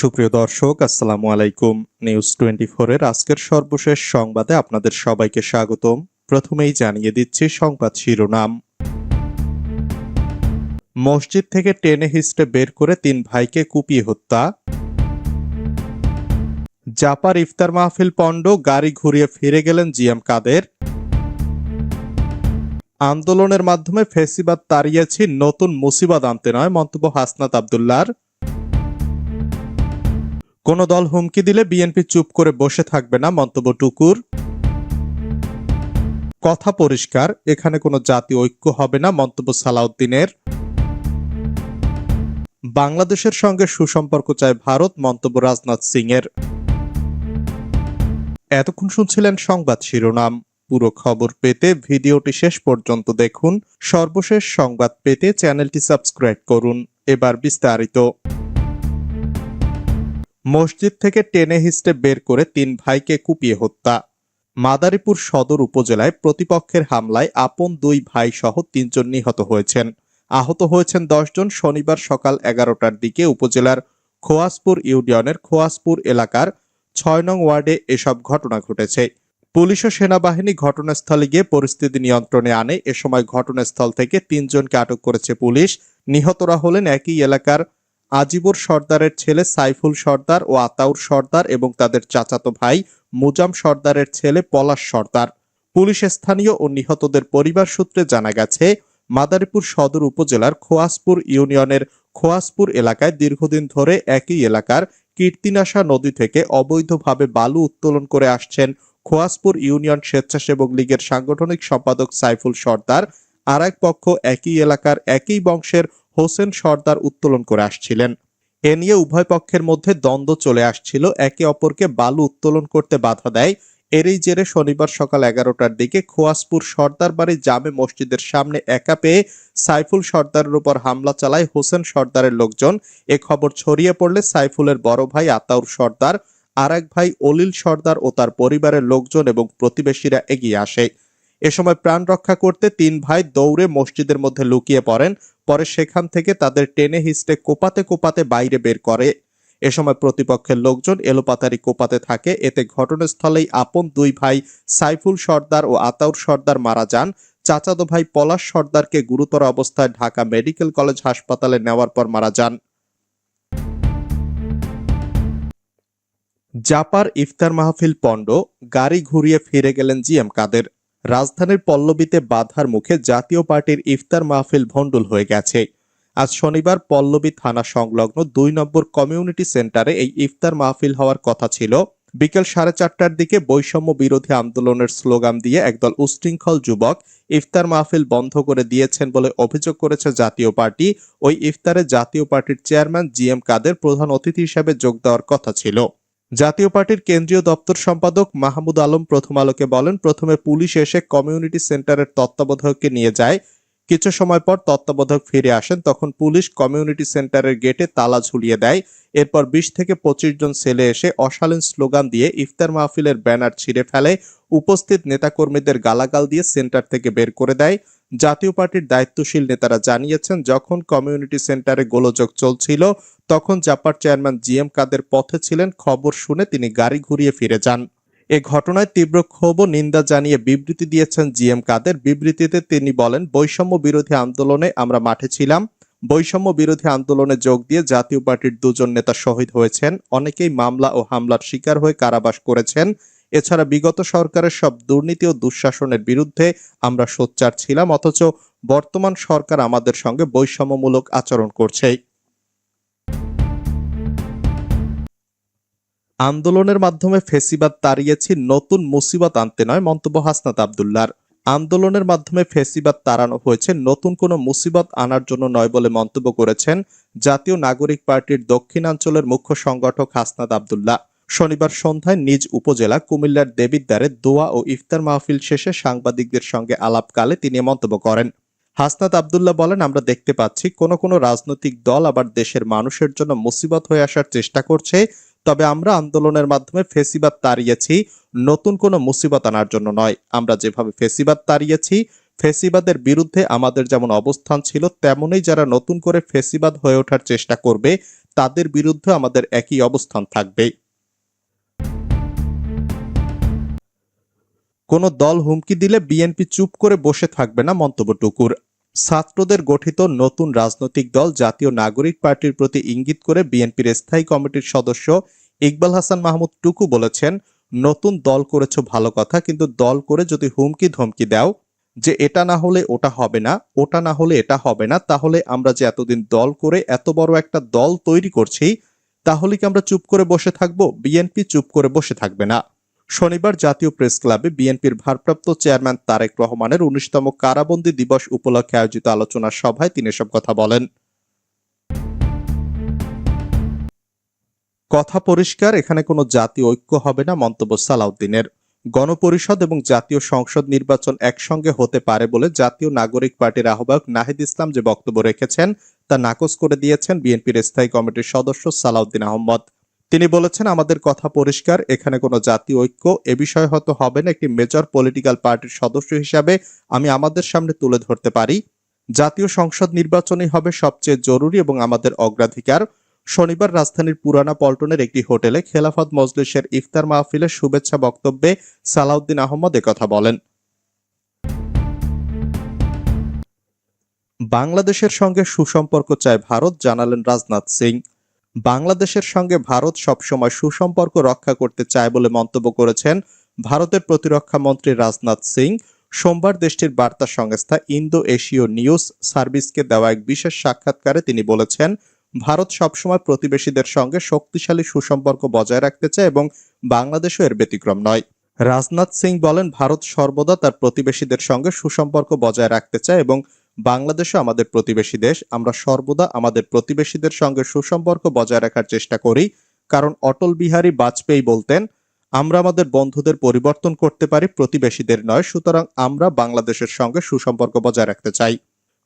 সুপ্রিয় দর্শক, আসসালামু আলাইকুম। নিউজ টোয়েন্টি এর আজকের সর্বশেষ সংবাদে আপনাদের সবাইকে স্বাগতম। প্রথমেই জানিয়ে দিচ্ছি সংবাদ শিরোনাম। মসজিদ থেকে টেনে হিস্টে বের করে তিন ভাইকে কুপিয়ে হত্যা। জাপার ইফতার মাহফিল পণ্ড গাড়ি ঘুরিয়ে ফিরে গেলেন জিএম কাদের। আন্দোলনের মাধ্যমে ফেসিবাদ তাড়িয়েছি, নতুন মুসিবাদ আনতে নয়, মন্তব্য হাসনাত আবদুল্লার কোন দল হুমকি দিলে বিএনপি চুপ করে বসে থাকবে না, মন্তব্য টুকুর। কথা পরিষ্কার, এখানে কোনো জাতি ঐক্য হবে না, মন্তব্য সালাউদ্দিনের। বাংলাদেশের সঙ্গে সুসম্পর্ক চায় ভারত, মন্তব্য রাজনাথ সিং এর এতক্ষণ শুনছিলেন সংবাদ শিরোনাম। পুরো খবর পেতে ভিডিওটি শেষ পর্যন্ত দেখুন। সর্বশেষ সংবাদ পেতে চ্যানেলটি সাবস্ক্রাইব করুন। এবার বিস্তারিত। মসজিদ থেকে টেনে হিস্টে বের করে তিন ভাইকে কুপিয়ে হত্যা। মাদারীপুর সদর উপজেলায় প্রতিপক্ষের হামলায় আপন দুই ভাই সহ তিনজন নিহত হয়েছেন। আহত হয়েছেন দশজন শনিবার সকাল এগারোটার দিকে উপজেলার খোয়াসপুর ইউনিয়নের খোয়াসপুর এলাকার ছয় নং ওয়ার্ডে এসব ঘটনা ঘটেছে। পুলিশ ও সেনাবাহিনী ঘটনাস্থলে গিয়ে পরিস্থিতি নিয়ন্ত্রণে আনে। এ সময় ঘটনাস্থল থেকে তিনজনকে আটক করেছে পুলিশ। নিহতরা হলেন একই এলাকার আজিবুর সর্দারের ছেলে সাইফুল সর্দার ও আতাউর সর্দার এবং তাদের চাচাতো ভাই মুজাম সর্দারের ছেলে পলাশ সর্দার। পুলিশ, স্থানীয় ও নিহতদের পরিবার সূত্রে জানা গেছে, মাদারীপুর সদর উপজেলার খোয়াসপুর ইউনিয়নের খোয়াসপুর এলাকায় দীর্ঘদিন ধরে একই এলাকার কীর্তিনাশা নদী থেকে অবৈধভাবে বালু উত্তোলন করে আসছেন খোয়াসপুর ইউনিয়ন স্বেচ্ছাসেবক লীগের সাংগঠনিক সম্পাদক সাইফুল সর্দার। আর এক পক্ষ একই এলাকার একই বংশের হোসেন সর্দার উত্তোলন করে আসছিলেন। এ নিয়ে উভয় পক্ষের মধ্যে দ্বন্দ্ব চলে আসছিল। একে অপরকে বালু উত্তোলন করতে বাধা দেয়। এরই জেরে শনিবার সকাল এগারোটার দিকে খোয়াসপুর সর্দার বাড়ি জামে মসজিদের সামনে একা পেয়ে সাইফুল সর্দারের উপর হামলা চালায় হোসেন সর্দারের লোকজন। এ খবর ছড়িয়ে পড়লে সাইফুলের বড় ভাই আতাউর সর্দার আর এক ভাই অলিল সর্দার ও তার পরিবারের লোকজন এবং প্রতিবেশীরা এগিয়ে আসে। এ সময় প্রাণ রক্ষা করতে তিন ভাই দৌড়ে মসজিদের মধ্যে লুকিয়ে পড়েন। পরে সেখান থেকে তাদের টেনে হিস্টে কোপাতে কোপাতে বাইরে বের করে। এ সময় প্রতিপক্ষের লোকজন এলোপাতারি কোপাতে থাকে। এতে ঘটনাস্থলেই আপন দুই ভাই সাইফুল সর্দার ও আতাউর সর্দার মারা যান। চাচাতো ভাই পলাশ সর্দারকে গুরুতর অবস্থায় ঢাকা মেডিকেল কলেজ হাসপাতালে নেওয়ার পর মারা যান। জাপার ইফতার মাহফিল পণ্ড, গাড়ি ঘুরিয়ে ফিরে গেলেন জিএম কাদের। রাজধানীর পল্লবীতে বাধার মুখে জাতীয় পার্টির ইফতার মাহফিল ভণ্ডুল হয়ে গেছে। আজ শনিবার পল্লবী থানা সংলগ্ন দুই নম্বর কমিউনিটি সেন্টারে এই ইফতার মাহফিল হওয়ার কথা ছিল। বিকেল সাড়ে চারটার দিকে বৈষম্য বিরোধী আন্দোলনের স্লোগান দিয়ে একদল উশৃঙ্খল যুবক ইফতার মাহফিল বন্ধ করে দিয়েছেন বলে অভিযোগ করেছে জাতীয় পার্টি। ওই ইফতারে জাতীয় পার্টির চেয়ারম্যান জি এম কাদের প্রধান অতিথি হিসেবে যোগ দেওয়ার কথা ছিল। জাতীয় পার্টির কেন্দ্রীয় দপ্তর সম্পাদক মাহমুদ আলম প্রথম আলোকে বলেন, প্রথমে পুলিশ এসে কমিউনিটি সেন্টারের তত্ত্বাবধায়ককে নিয়ে যায়। কিছু সময় পর তত্ত্বাবধায়ক ফিরে আসেন, তখন পুলিশ কমিউনিটি সেন্টারের গেটে তালা ঝুলিয়ে দেয়। এরপর বিশ থেকে পঁচিশ জন ছেলে এসে অশালীন স্লোগান দিয়ে ইফতার মাহফিলের ব্যানার ছিঁড়ে ফেলে। উপস্থিত নেতাকর্মীদের গালাগাল দিয়ে সেন্টার থেকে বের করে দেয়। জাতীয় পার্টির দায়িত্বশীল নেতারা জানিয়েছেন, যখন কমিউনিটি সেন্টারে গোলযোগ চলছিল, তখন জাপার চেয়ারম্যান জি এম কাদের পথে ছিলেন। খবর শুনে তিনি গাড়ি ঘুরিয়ে ফিরে যান। এ ঘটনায় তীব্র ক্ষোভ নিন্দা জানিয়ে বিবৃতি দিয়েছেন জি এম কাদের বিবৃতিতে তিনি বলেন, বৈষম্য বিরোধী আন্দোলনে আমরা মাঠে ছিলাম। বৈষম্য বিরোধী আন্দোলনে যোগ দিয়ে জাতীয় পার্টির দুজন নেতা শহীদ হয়েছেন। অনেকেই মামলা ও হামলার শিকার হয়ে কারাবাস করেছেন। এছাড়া বিগত সরকারের সব দুর্নীতি ও দুঃশাসনের বিরুদ্ধে আমরা সোচ্চার ছিলাম, অথচ বর্তমান সরকার আমাদের সঙ্গে বৈষম্যমূলক আচরণ করছে আন্দোলনের মাধ্যমে ফেসিবাদ তাড়িয়েছি, নতুন মুসিবত আনতে নয়, মন্তব্য হাসনাত আবদুল্লার। আন্দোলনের মাধ্যমে ফেসিবাদ তাড়ানো হয়েছে, নতুন কোনো মুসিবত আনার জন্য নয় বলে মন্তব্য করেছেন জাতীয় নাগরিক পার্টির দক্ষিণাঞ্চলের মুখ্য সংগঠক হাসনাত আবদুল্লাহ। শনিবার সন্ধ্যায় নিজ উপজেলা কুমিল্লার দেবিদ্বারে দোয়া ও ইফতার মাহফিল শেষে সাংবাদিকদের সঙ্গে আলাপকালে তিনি মন্তব্য করেন। হাসনাত আবদুল্লাহ বলেন, আমরা দেখতে পাচ্ছি কোনো কোনো রাজনৈতিক দল আবার দেশের মানুষের জন্য মুসিবত হয়ে আসার চেষ্টা করছে, তবে আমরা আন্দোলনের মাধ্যমে ফেসিবাদ তাড়িয়েছি, নতুন কোনো মুসিবত আনার জন্য নয়। আমরা যেভাবে ফেসিবাদ তাড়িয়েছি, ফেসিবাদের বিরুদ্ধে আমাদের যেমন অবস্থান ছিল, তেমনই যারা নতুন করে ফেসিবাদ হয়ে ওঠার চেষ্টা করবে, তাদের বিরুদ্ধে আমাদের একই অবস্থান থাকবে। কোন দল হুমকি দিলে বিএনপি চুপ করে বসে থাকবে না মন্তব্য টুকুর। ছাত্রদের গঠিত নতুন রাজনৈতিক দল জাতীয় নাগরিক পার্টির প্রতি ইঙ্গিত করে বিএনপির স্থায়ী কমিটির সদস্য ইকবাল হাসান মাহমুদ টুকু বলেছেন, নতুন দল করেছ ভালো কথা, কিন্তু দল করে যদি হুমকি ধমকি দাও, যে এটা না হলে ওটা হবে না, ওটা না হলে এটা হবে না, তাহলে আমরা যে এতদিন দল করে এত বড় একটা দল তৈরি করছি, তাহলে কি আমরা চুপ করে বসে থাকব? বিএনপি চুপ করে বসে থাকবে না। শনিবার জাতীয় প্রেস ক্লাবে বিএনপির ভারপ্রাপ্ত চেয়ারম্যান তারেক রহমানের উনিশতম কারাবন্দী দিবস উপলক্ষে আয়োজিত আলোচনা সভায় তিনি এসব কথা বলেন। কথা পরিষ্কার, এখানে কোনো জাতীয় ঐক্য হবে না, মন্তব্য সালাউদ্দিনের। গণপরিষদ এবং জাতীয় সংসদ নির্বাচন একসঙ্গে হতে পারে বলে জাতীয় নাগরিক পার্টির আহ্বায়ক নাহিদ ইসলাম যে বক্তব্য রেখেছেন, তা নাকচ করে দিয়েছেন বিএনপির স্থায়ী কমিটির সদস্য সালাউদ্দিন আহমদ তিনি বলেছেন, আমাদের কথা পরিষ্কার, এখানে কোনো জাতীয় ঐক্য, এ বিষয়ে হয়তো হবে না, একটি মেজর পলিটিক্যাল পার্টির সদস্য হিসাবে আমি আমাদের সামনে তুলে ধরতে পারি। জাতীয় সংসদ নির্বাচনই হবে সবচেয়ে জরুরি এবং আমাদের অগ্রাধিকার। শনিবার রাজধানীর পুরানা পল্টনের একটি হোটেলে খেলাফত মজলিসের ইফতার মাহফিলের শুভেচ্ছা বক্তব্যে সালাউদ্দিন আহমদ কথা বলেন। বাংলাদেশের সঙ্গে সুসম্পর্ক চায় ভারত, জানালেন রাজনাথ সিং। বাংলাদেশের সঙ্গে ভারত সবসময় সুসম্পর্ক রক্ষা করতে চায় বলে মন্তব্য করেছেন ভারতের প্রতিরক্ষা মন্ত্রী রাজনাথ সিং। সোমবার দেশটির বার্তা সংস্থা ইন্দো এশীয় নিউজ সার্ভিসকে দেওয়া এক বিশেষ সাক্ষাৎকারে তিনি বলেছেন, ভারত সবসময় প্রতিবেশীদের সঙ্গে শক্তিশালী সুসম্পর্ক বজায় রাখতে চায় এবং বাংলাদেশও এর ব্যতিক্রম নয়। রাজনাথ সিং বলেন, ভারত সর্বদা তার প্রতিবেশীদের সঙ্গে সুসম্পর্ক বজায় রাখতে চায় এবং বাংলাদেশও আমাদের প্রতিবেশী দেশ। আমরা সর্বদা আমাদের প্রতিবেশীদের সঙ্গে সুসম্পর্ক বজায় রাখার চেষ্টা করি, কারণ অটল বিহারী বাজপেয়ী বলতেন, আমরা আমাদের বন্ধুদের পরিবর্তন করতে পারি, প্রতিবেশীদের নয়, সুতরাং আমরা বাংলাদেশের সঙ্গে সুসম্পর্ক বজায় রাখতে চাই।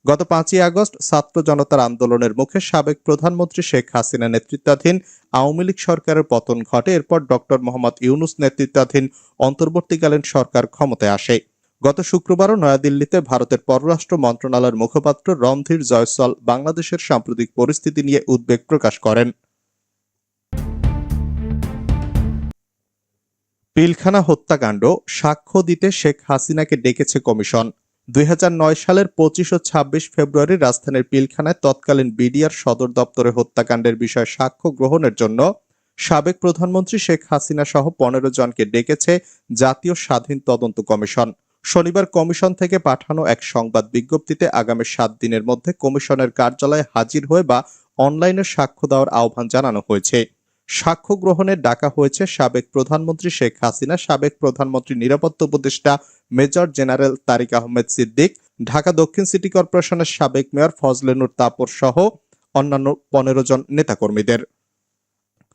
গত পাঁচই আগস্ট ছাত্র জনতার আন্দোলনের মুখে সাবেক প্রধানমন্ত্রী শেখ হাসিনা নেতৃত্বাধীন আওয়ামী লীগ সরকারের পতন ঘটে। এরপর ডক্টর মোহাম্মদ ইউনুস নেতৃত্বাধীন অন্তর্বর্তীকালীন সরকার ক্ষমতায় আসে। গত শুক্রবারও নয়াদিল্লিতে ভারতের পররাষ্ট্র মন্ত্রণালয়ের মুখপাত্র রমধীর জয়সল বাংলাদেশের সাম্প্রতিক পরিস্থিতি নিয়ে উদ্বেগ প্রকাশ করেন। পিলখানা হত্যাকাণ্ড, সাক্ষ্য দিতে শেখ হাসিনাকে ডেকেছে কমিশন। দুই হাজার নয় সালের পঁচিশ ও ছাব্বিশ ফেব্রুয়ারি রাজধানীর পিলখানায় তৎকালীন বিডিআর সদর দপ্তরে হত্যাকাণ্ডের বিষয়ে সাক্ষ্য গ্রহণের জন্য সাবেক প্রধানমন্ত্রী শেখ হাসিনা সহ পনেরো জনকে ডেকেছে জাতীয় স্বাধীন তদন্ত কমিশন। শনিবার কমিশন থেকে পাঠানো এক সংবাদ বিজ্ঞপ্তিতে আগামী সাত দিনের মধ্যে কমিশনের কার্যালয়ে হাজির হয়ে বা অনলাইনে সাক্ষ্য দেওয়ার আহ্বান জানানো হয়েছে। সাক্ষ্য গ্রহণে ডাকা হয়েছে সাবেক প্রধানমন্ত্রী শেখ হাসিনা, সাবেক প্রধানমন্ত্রী নিরাপত্তা উপদেষ্টা মেজর জেনারেল তারিক আহমেদ সিদ্দিক, ঢাকা দক্ষিণ সিটি কর্পোরেশনের সাবেক মেয়র ফজলেনুর তাপর সহ অন্যান্য পনেরো জন নেতাকর্মীদের।